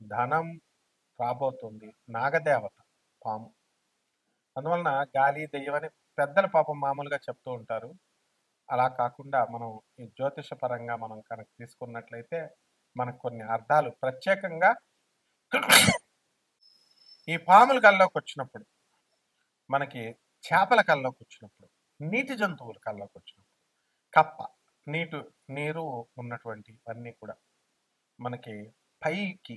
ధనం రాబోతుంది. నాగదేవత పాము. అందువలన గాలి దెయ్యమని పెద్దల పాపం మామూలుగా చెప్తూ ఉంటారు. అలా కాకుండా మనం ఈ జ్యోతిష పరంగా మనం కనుక తీసుకున్నట్లయితే మనకు కొన్ని అర్థాలు. ప్రత్యేకంగా ఈ పాముల కల్లోకి వచ్చినప్పుడు మనకి చేపల కల్లోకి వచ్చినప్పుడు నీటి జంతువుల కల్లోకి వచ్చినప్పుడు కప్ప నీటు నీరు ఉన్నటువంటి అన్నీ కూడా మనకి పైకి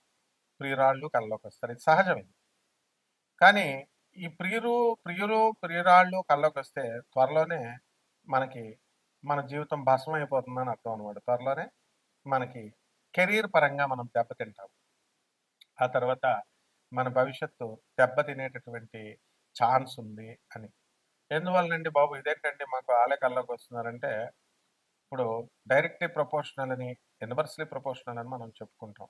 ప్రియురాళ్ళు కళ్ళలోకి వస్తారు. ఇది సహజమే కానీ ఈ ప్రియురు ప్రియురు ప్రియురాళ్ళు కళ్ళలోకి వస్తే త్వరలోనే మనకి మన జీవితం భస్మం అయిపోతుందని అర్థం అనమాట త్వరలోనే మనకి కెరీర్ పరంగా మనం దెబ్బతింటాం. ఆ తర్వాత మన భవిష్యత్తు దెబ్బతినేటటువంటి ఛాన్స్ ఉంది అని. ఎందువల్లనండి బాబు? ఇదేంటండి మాకు ఆలే కల్లోకి వస్తున్నారంటే ఇప్పుడు డైరెక్ట్లీ ప్రపోర్షనల్ అని ఇన్వర్స్లీ ప్రపోర్షనల్ అని మనం చెప్పుకుంటాం.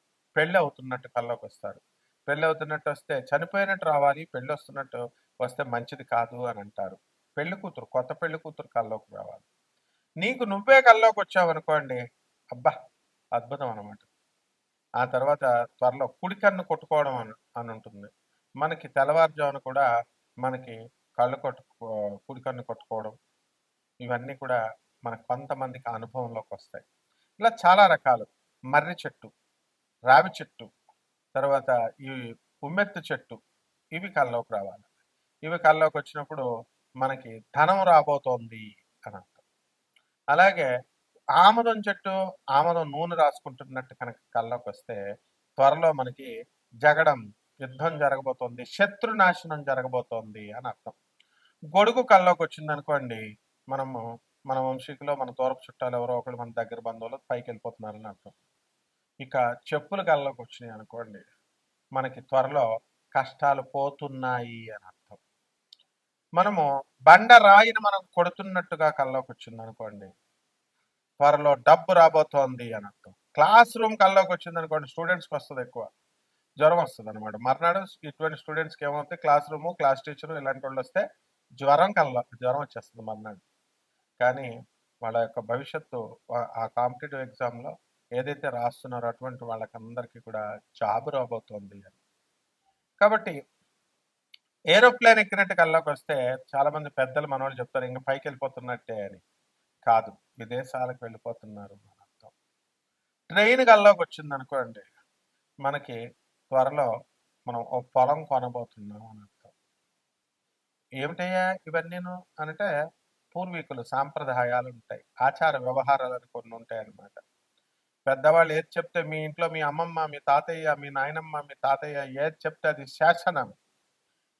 పెళ్ళి అవుతున్నట్టు కల్లోకి వస్తారు పెళ్ళి అవుతున్నట్టు వస్తే చనిపోయినట్టు రావాలి పెళ్ళి వస్తున్నట్టు వస్తే మంచిది కాదు అని అంటారు. పెళ్ళి కూతురు కొత్త పెళ్ళి కూతురు కల్లోకి రావాలి. నీకు నువ్వే కల్లోకి వచ్చావు అనుకోండి అబ్బా అద్భుతం అనమాట ఆ తర్వాత త్వరలో కుడి కన్ను కొట్టుకోవడం అని అని ఉంటుంది మనకి తెల్లవారుజామున కూడా మనకి కళ్ళు కొట్టుకో కుడి కన్ను కొట్టుకోవడం ఇవన్నీ కూడా మన కొంతమందికి అనుభవంలోకి వస్తాయి ఇలా చాలా రకాలు. మర్రి చెట్టు. రావి చెట్టు తర్వాత ఈ ఉమ్మెత్తు చెట్టు ఇవి కల్లోకి రావాలి. ఇవి కల్లోకి వచ్చినప్పుడు మనకి ధనం రాబోతోంది అని అర్థం. అలాగే ఆమదం చెట్టు ఆమదం నూనె రాసుకుంటున్నట్టు కనుక కళ్ళలోకి వస్తే త్వరలో మనకి జగడం యుద్ధం జరగబోతోంది శత్రు నాశనం జరగబోతోంది అని అర్థం. గొడుగు కల్లోకి వచ్చింది అనుకోండి మనము మన వంశీకులో మన దూరపు చుట్టాలు ఎవరో ఒకరు మన దగ్గర బంధువులు పైకి వెళ్ళిపోతున్నారని అర్థం. ఇక చెప్పులు కళ్ళలోకి వచ్చినాయి అనుకోండి మనకి త్వరలో కష్టాలు పోతున్నాయి అని అర్థం. మనము బండ రాయిని మనం కొడుతున్నట్టుగా కల్లోకి వచ్చింది అనుకోండి త్వరలో డబ్బు రాబోతోంది అని అర్థం. క్లాస్ రూమ్ కల్లోకి వచ్చింది అనుకోండి స్టూడెంట్స్కి వస్తుంది ఎక్కువ. జ్వరం వస్తుంది అనమాట మర్నాడు ఇటువంటి స్టూడెంట్స్కి ఏమవుతుంది క్లాస్ రూము క్లాస్ టీచరు ఇలాంటి వాళ్ళు వస్తే జ్వరం కళ్ళ జ్వరం వచ్చేస్తుంది మర్నాడు. కానీ వాళ్ళ యొక్క భవిష్యత్తు ఆ- ఆ కాంపిటేటివ్ ఎగ్జామ్లో ఏదైతే రాస్తున్నారో అటువంటి వాళ్ళకందరికీ కూడా జాబ్ రాబోతోంది అని. కాబట్టి ఏరోప్లేన్ ఎక్కినట్టు కల్లోకి వస్తే చాలామంది పెద్దలు మనవాళ్ళు చెప్తారు ఇంకా పైకి వెళ్ళిపోతున్నట్టే అని. కాదు విదేశాలకు వెళ్ళిపోతున్నారు అని అర్థం. ట్రైన్ కల్లోకి వచ్చింది అనుకోండి మనకి త్వరలో మనం ఓ పొలం కొనబోతున్నాం అని అర్థం. ఏమిటయ్యా ఇవన్నీను? అంటే పూర్వీకులు సాంప్రదాయాలు ఉంటాయి ఆచార వ్యవహారాలు అని కొన్ని ఉంటాయి అన్నమాట పెద్దవాళ్ళు ఏది చెప్తే మీ ఇంట్లో మీ అమ్మమ్మ మీ తాతయ్య మీ నాయనమ్మ మీ తాతయ్య ఏది చెప్తే అది శాసనం.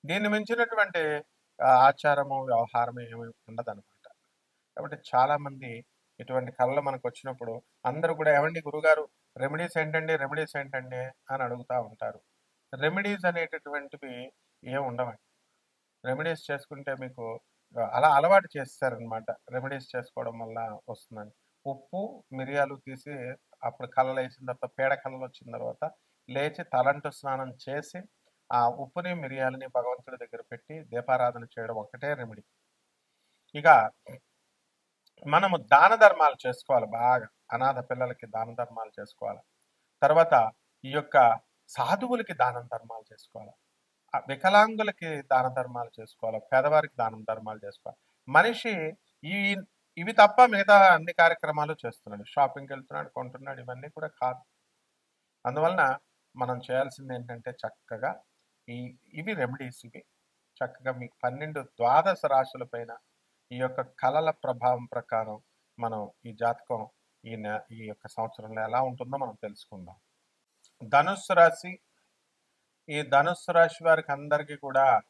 దీన్ని మించినటువంటి ఆచారము వ్యవహారం ఏమి ఉండదన్నమాట. కాబట్టి చాలామంది ఇటువంటి కళలు మనకు వచ్చినప్పుడు అందరూ కూడా ఏమండి గురుగారు రెమెడీస్ ఏంటండి రెమెడీస్ ఏంటండి అని అడుగుతూ ఉంటారు. రెమెడీస్ అనేటటువంటివి ఏం ఉండవండి. రెమెడీస్ చేసుకుంటే మీకు అలా అలవాటు చేస్తారనమాట రెమెడీస్ చేసుకోవడం వల్ల వస్తుందని. ఉప్పు మిరియాలు తీసి అప్పుడు కళ్ళలు వేసిన తర్వాత పేడ కళ్ళలు వచ్చిన తర్వాత లేచి తలంటు స్నానం చేసి ఆ ఉప్పుని మిరియాలని భగవంతుడి దగ్గర పెట్టి దీపారాధన చేయడం ఒకటే రెమెడీ ఇక మనము దాన ధర్మాలు చేసుకోవాలి బాగా. అనాథ పిల్లలకి దాన ధర్మాలు చేసుకోవాలి. తర్వాత ఈ యొక్క సాధువులకి దానం ధర్మాలు చేసుకోవాలి. ఆ వికలాంగులకి దాన ధర్మాలు చేసుకోవాలి. పేదవారికి దానం ధర్మాలు చేసుకోవాలి. మనిషి ఈ ఇవి తప్ప మిగతా అన్ని కార్యక్రమాలు చేస్తున్నాడు. షాపింగ్కి వెళ్తున్నాడు కొంటున్నాడు ఇవన్నీ కూడా కాదు. అందువలన మనం చేయాల్సింది ఏంటంటే చక్కగా ఈ ఇవి రెమెడీస్ ఇవి. చక్కగా మీకు పన్నెండు ద్వాదశ రాశుల పైన ఈ యొక్క కళల ప్రభావం ప్రకారం మనం ఈ జాతకం ఈ నె- ఈ యొక్క సంవత్సరంలో ఎలా ఉంటుందో మనం తెలుసుకుందాం. ధనుస్సు రాశి ఈ ధనుస్సు రాశి వారికి అందరికీ కూడా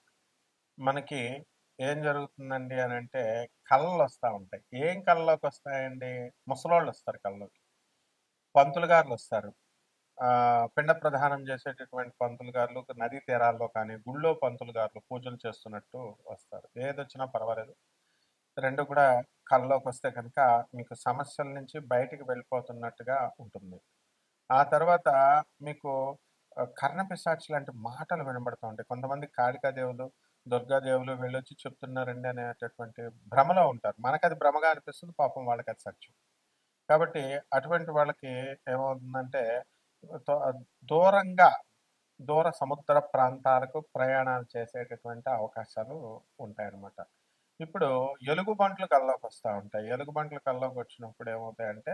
మనకి ఏం జరుగుతుందండి అని అంటే కళ్ళలు వస్తూ ఉంటాయి. ఏం కళ్ళలోకి వస్తాయండి ముసలోళ్ళు వస్తారు కళ్ళలోకి. పంతులు గారులు వస్తారు పిండ ప్రధానం చేసేటటువంటి పంతులు గారులు నదీ తీరాల్లో కానీ గుళ్ళో పంతులు గారులు పూజలు చేస్తున్నట్టు వస్తారు. ఏదొచ్చినా పర్వాలేదు. రెండు కూడా కళ్ళలోకి వస్తే కనుక మీకు సమస్యల నుంచి బయటికి వెళ్ళిపోతున్నట్టుగా ఉంటుంది. ఆ తర్వాత మీకు ఆ, లాంటి మాటలు వినబడుతూ ఉంటాయి. కొంతమంది కాళికాదేవులు దుర్గాదేవులు వెళ్ళొచ్చి చెప్తున్నారండి అనేటటువంటి భ్రమలో ఉంటారు. మనకు అది భ్రమగా అనిపిస్తుంది పాపం వాళ్ళకి అది సత్యం. కాబట్టి అటువంటి వాళ్ళకి ఏమవుతుందంటే దూరంగా దూర సముద్ర ప్రాంతాలకు ప్రయాణాలు చేసేటటువంటి అవకాశాలు ఉంటాయన్నమాట. ఇప్పుడు ఎలుగుబంట్లు కల్లోకి వస్తూ ఉంటాయి. ఎలుగుబంట్లు కల్లోకి వచ్చినప్పుడు ఏమవుతాయంటే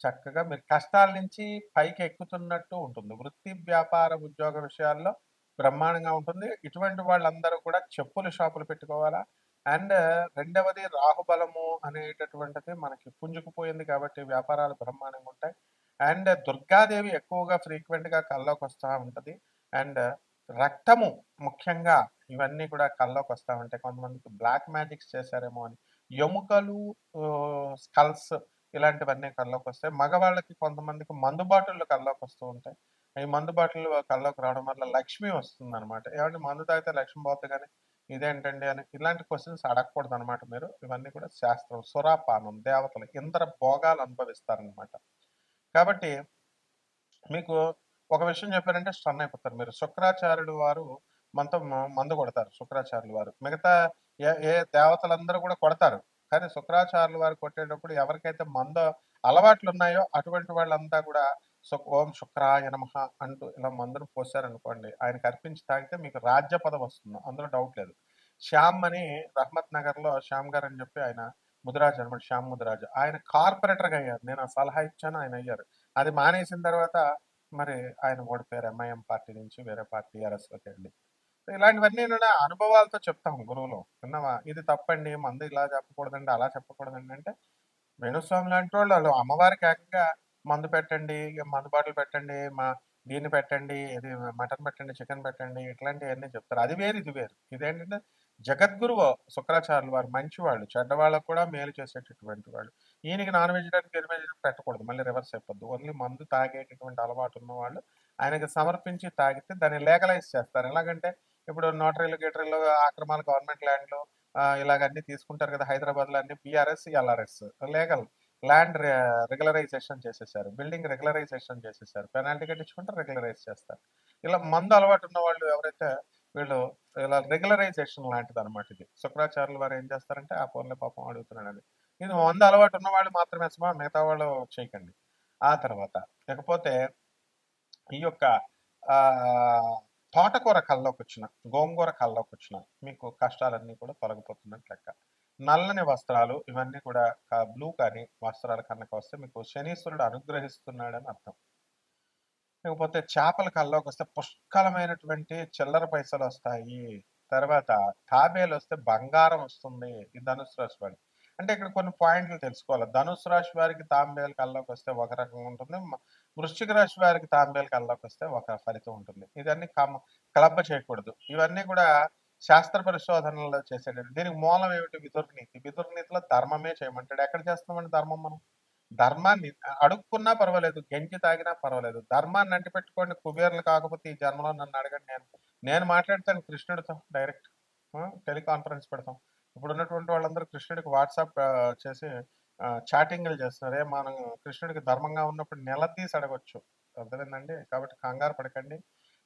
చక్కగా మీరు కష్టాల నుంచి పైకి ఎక్కుతున్నట్టు ఉంటుంది. వృత్తి వ్యాపార ఉద్యోగ విషయాల్లో బ్రహ్మాండంగా ఉంటుంది. ఇటువంటి వాళ్ళందరూ కూడా చెప్పుల షాపులు పెట్టుకోవాలా? అండ్ రెండవది రాహుబలము అనేటటువంటిది మనకి పుంజుకుపోయింది కాబట్టి వ్యాపారాలు బ్రహ్మాండంగా ఉంటాయి. అండ్ దుర్గాదేవి ఎక్కువగా ఫ్రీక్వెంట్గా కళ్ళలోకి కల్లోకి వస్తూ ఉంటుంది. అండ్ రక్తము ముఖ్యంగా ఇవన్నీ కూడా కల్లోకి వస్తూ ఉంటాయి. కొంతమందికి బ్లాక్ మ్యాజిక్స్ చేశారేమో అని. ఎముకలు స్కల్స్ ఇలాంటివన్నీ కల్లోకి వస్తాయి. మగవాళ్ళకి కొంతమందికి మందుబాటులు కళ్ళలోకి కల్లోకి వస్తూ ఉంటాయి. ఈ మందు బాటిల్ కల్లోకి రావడం వల్ల లక్ష్మి వస్తుంది అనమాట ఏమంటే మందు తాగితే లక్ష్మి పోతుంది కానీ ఇదేంటండి అని ఇలాంటి క్వశ్చన్స్ అడగకూడదు అనమాట మీరు. ఇవన్నీ కూడా శాస్త్రం సురాపానం దేవతలు ఇంద్ర భోగాలు అనుభవిస్తారనమాట కాబట్టి మీకు ఒక విషయం చెప్పారంటే స్టన్ అయిపోతారు మీరు. శుక్రాచార్యుడు వారు మనతో మందు కొడతారు శుక్రాచార్యులు వారు. మిగతా ఏ ఏ దేవతలందరూ కూడా కొడతారు. కానీ శుక్రాచార్యులు వారు కొట్టేటప్పుడు ఎవరికైతే మందు అలవాట్లు ఉన్నాయో అటువంటి వాళ్ళంతా కూడా సో ఓం శుక్రాయ నమః అంటూ ఇలా మందులు పోసారనుకోండి ఆయనకు అర్పించి తాగితే మీకు రాజ్య పదం వస్తుంది. అందులో డౌట్ లేదు. శ్యామ్ అని రహ్మత్ నగర్లో శ్యామ్ గారు అని చెప్పి ఆయన ముదిరాజు అనమాట శ్యామ్ ముదిరాజు. ఆయన కార్పొరేటర్గా అయ్యారు. నేను ఆ సలహా ఇచ్చాను ఆయన అయ్యారు. అది మానేసిన తర్వాత మరి ఆయన ఓడిపోయారు ఎంఐఎం పార్టీ నుంచి వేరే పార్టీ ఆర్ఎస్లోకి వెళ్ళి. ఇలాంటివన్నీ నేను అనుభవాలతో చెప్తాం గురువులు. విన్నావా? ఇది తప్పండి మందు ఇలా చెప్పకూడదండి అలా చెప్పకూడదండి అంటే వేణుస్వామి లాంటి వాళ్ళు వాళ్ళు అమ్మవారికి ఏకంగా మందు పెట్టండి మందు బాటిల్ పెట్టండి మా దీన్ని పెట్టండి ఇది మటన్ పెట్టండి చికెన్ పెట్టండి ఇట్లాంటివన్నీ చెప్తారు. అది వేరు ఇది వేరు. ఇదేంటంటే జగద్గురువు శుక్రాచార్యులు వారు మంచి వాళ్ళు చెడ్డవాళ్ళకు కూడా మేలు చేసేటటువంటి వాళ్ళు. ఈయనకి నాన్ వెజిటేరియన్ వెజ్ వెజిటేరియన్ పెట్టకూడదు మళ్ళీ రివర్స్ అయిపోద్దు. ఓన్లీ మందు తాగేటటువంటి అలవాటు ఉన్న వాళ్ళు ఆయనకి సమర్పించి తాగితే దాన్ని లీగలైజ్ చేస్తారు. ఎలాగంటే ఇప్పుడు నోటరీలు గేటరీలు ఆక్రమాలు గవర్నమెంట్ ల్యాండ్లు ఇలాగన్నీ తీసుకుంటారు కదా హైదరాబాద్లో అన్ని PRS LRS legal. Land regularization చేసేసారు. బిల్డింగ్ రెగ్యులరైజేషన్ చేసేసారు. పెనాల్టీ కట్టించుకుంటే రెగ్యులరైజ్ చేస్తారు. ఇలా మందు అలవాటు ఉన్న వాళ్ళు ఎవరైతే వీళ్ళు ఇలా రెగ్యులరైజేషన్ లాంటిది అనమాట ఇది. శుక్రాచార్యులు వారు ఏం చేస్తారంటే ఆ ఫోన్లో పాపం అడుగుతున్నాడు అది ఇది మందు అలవాటు ఉన్న వాళ్ళు మాత్రమే సుమా మిగతా వాళ్ళు చేయకండి. ఆ తర్వాత లేకపోతే ఈ యొక్క తోటకూర కళ్ళలోకి వచ్చిన గోంగూర కళ్ళలోకి వచ్చిన మీకు కష్టాలన్నీ కూడా తొలగిపోతున్నట్టు లెక్క. నల్లని వస్త్రాలు ఇవన్నీ కూడా బ్లూ కానీ వస్త్రాలు కనుక వస్తే మీకు శనీశ్వరుడు అనుగ్రహిస్తున్నాడని అర్థం. లేకపోతే చేపల కల్లోకి వస్తే పుష్కలమైనటువంటి చిల్లర పైసలు వస్తాయి. తర్వాత తాబేలు వస్తే బంగారం వస్తుంది ఈ ధనుసు రాశి వారికి. అంటే ఇక్కడ కొన్ని పాయింట్లు తెలుసుకోవాలి. ధనుసు రాశి వారికి తాంబేలు కల్లోకి వస్తే ఒక రకంగా ఉంటుంది. వృశ్చిక రాశి వారికి తాంబేలు కల్లోకి వస్తే ఒక ఫలితం ఉంటుంది. ఇదన్నీ కమ కలబ్బ చేయకూడదు ఇవన్నీ కూడా శాస్త్ర పరిశోధనలో చేసేటండి దీనికి మూలం ఏమిటి విదుర్నీతి? విదుర్నీతిలో ధర్మమే చేయమంటాడు. ఎక్కడ చేస్తామండి ధర్మం మనం? ధర్మాన్ని అడుక్కున్నా పర్వాలేదు గెంజి తాగినా పర్వాలేదు. ధర్మాన్ని అంటిపెట్టుకోండి కుబేర్లు కాకపోతే ఈ జన్మలో నన్ను అడగండి నేను. నేను మాట్లాడతాను కృష్ణుడితో డైరెక్ట్. టెలికాన్ఫరెన్స్ పెడతాం. ఇప్పుడు ఉన్నటువంటి వాళ్ళందరూ కృష్ణుడికి వాట్సాప్ చేసి చాటింగ్లు చేస్తున్నారు. మనం కృష్ణుడికి ధర్మంగా ఉన్నప్పుడు నిలదీసి అడగొచ్చు. అర్థమైందండి? కాబట్టి కంగారు పడకండి.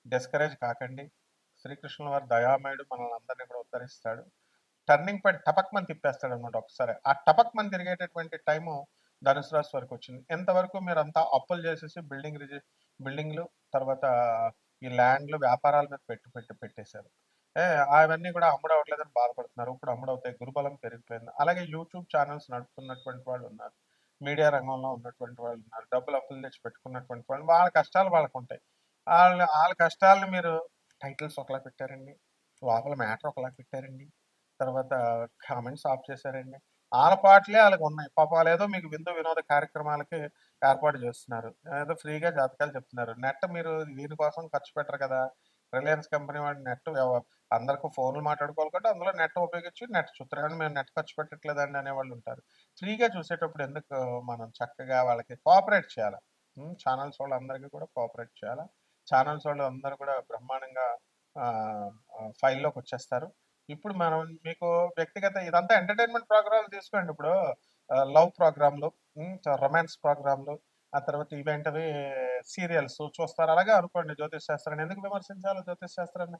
డిస్కరేజ్ కాకండి. శ్రీకృష్ణుల వారి దయామయుడు మనల్ని అందరినీ కూడా ఉద్ధరిస్తాడు. టర్నింగ్ పాయింట్ టపక్మని తిప్పేస్తాడు అనమాట ఒకసారి. ఆ టపక్మని తిరిగేటటువంటి టైము ధనుసు రాశి వరకు వచ్చింది. ఎంతవరకు మీరు అంతా అప్పులు చేసేసి బిల్డింగ్ రిజి బిల్డింగ్లు తర్వాత ఈ ల్యాండ్లు వ్యాపారాల మీద పెట్టి పెట్టి పెట్టేశారు. ఏ అవన్నీ కూడా అమ్ముడవట్లేదని బాధపడుతున్నారు. ఇప్పుడు అమ్ముడవుతాయి. గురుబలం పెరిగిపోయింది. అలాగే యూట్యూబ్ ఛానల్స్ నడుపుతున్నటువంటి వాళ్ళు ఉన్నారు. మీడియా రంగంలో ఉన్నటువంటి వాళ్ళు ఉన్నారు. డబ్బులు అప్పులు తెచ్చి పెట్టుకున్నటువంటి వాళ్ళు. వాళ్ళ కష్టాలు వాళ్ళకు ఉంటాయి వాళ్ళ వాళ్ళ కష్టాలను మీరు టైటిల్స్ ఒకలా పెట్టారండి. లోపల మ్యాటర్ ఒకలా పెట్టారండి. తర్వాత కామెంట్స్ ఆఫ్ చేశారండి. వాళ్ళ పాటలే వాళ్ళకి ఉన్నాయి. పాప ఏదో మీకు విందు వినోద కార్యక్రమాలకి ఏర్పాటు చేస్తున్నారు. ఏదో ఫ్రీగా జాతకాలు చెప్తున్నారు. నెట్ మీరు దీనికోసం ఖర్చు పెట్టరు కదా. రిలయన్స్ కంపెనీ వాడి నెట్ అందరికీ ఫోన్లు మాట్లాడుకోవాలి కాబట్టి అందులో నెట్ ఉపయోగించి నెట్ చూస్తారు మేము నెట్ ఖర్చు పెట్టట్లేదండి అనేవాళ్ళు ఉంటారు. ఫ్రీగా చూసేటప్పుడు ఎందుకు మనం చక్కగా వాళ్ళకి కోఆపరేట్ చేయాలి? ఛానల్స్ వాళ్ళందరికీ కూడా కోఆపరేట్ చేయాలి? ఛానల్స్ వాళ్ళు అందరూ కూడా బ్రహ్మాండంగా ఫైల్లోకి వచ్చేస్తారు. ఇప్పుడు మనం మీకు వ్యక్తిగత ఇదంతా ఎంటర్టైన్మెంట్ ప్రోగ్రామ్ తీసుకోండి ఇప్పుడు. లవ్ ప్రోగ్రాంలు రొమాన్స్ ప్రోగ్రాంలు ఆ తర్వాత ఇవేంటివి సీరియల్స్ చూస్తారు. అలాగే అనుకోండి జ్యోతిష్ శాస్త్రాన్ని. ఎందుకు విమర్శించాలి జ్యోతిష్ శాస్త్రాన్ని?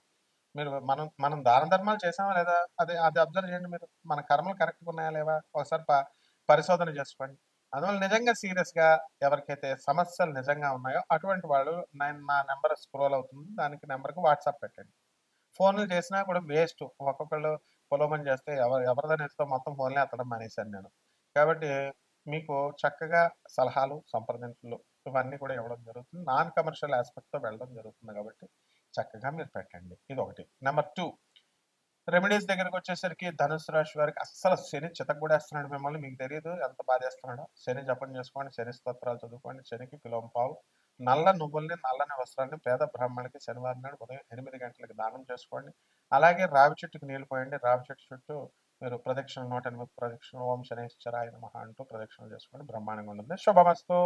మీరు మనం మనం దాన ధర్మాలు చేసామా లేదా? అది అది అబ్జర్వ్ చేయండి మీరు. మన కర్మలు కరెక్ట్గా ఉన్నాయా లేవా? ఒకసారి పరిశోధన చేసుకోండి. అందువల్ల నిజంగా సీరియస్గా ఎవరికైతే సమస్యలు నిజంగా ఉన్నాయో అటువంటి వాళ్ళు నేను నా నెంబర్ స్క్రోల్ అవుతుంది. దానికి నెంబర్కి వాట్సాప్ పెట్టండి. ఫోన్లు చేసినా కూడా వేస్ట్. ఒక్కొక్కళ్ళు పొలమని చేస్తే ఎవరు ఎవరిదని ఎత్తుతో మొత్తం ఫోన్లే ఎత్తడం మానేశాను నేను. కాబట్టి మీకు చక్కగా సలహాలు సంప్రదింపులు ఇవన్నీ కూడా ఇవ్వడం జరుగుతుంది. నాన్ కమర్షియల్ ఆస్పెక్ట్తో వెళ్ళడం జరుగుతుంది కాబట్టి చక్కగా మీరు పెట్టండి. ఇది ఒకటి నెంబర్ టూ. రెమెడీస్ దగ్గరకు వచ్చేసరికి ధనుసు రాశి వారికి అస్సలు శని చితకూడేస్తున్నాడు మిమ్మల్ని మీకు తెలియదు ఎంత బాధేస్తున్నాడో. శని జపం చేసుకోండి శని స్తోత్రాలు చదువుకోండి శనికి కిలోం పావు. నల్ల నువ్వుల్ని నల్లని వస్త్రాన్ని పేద బ్రాహ్మణులకి శనివారం నాడు ఉదయం ఎనిమిది గంటలకు దానం చేసుకోండి. అలాగే రావి చెట్టుకు నీళ్ళు పోయండి. రావి చెట్టు చుట్టూ మీరు ప్రదక్షిణ నూట ఎనిమిది ప్రదక్షిణ ఓం శనేశ్వరాయ మహా అంటూ ప్రదక్షిణ చేసుకోండి. బ్రహ్మాండంగా ఉంటుంది. శుభమస్తు.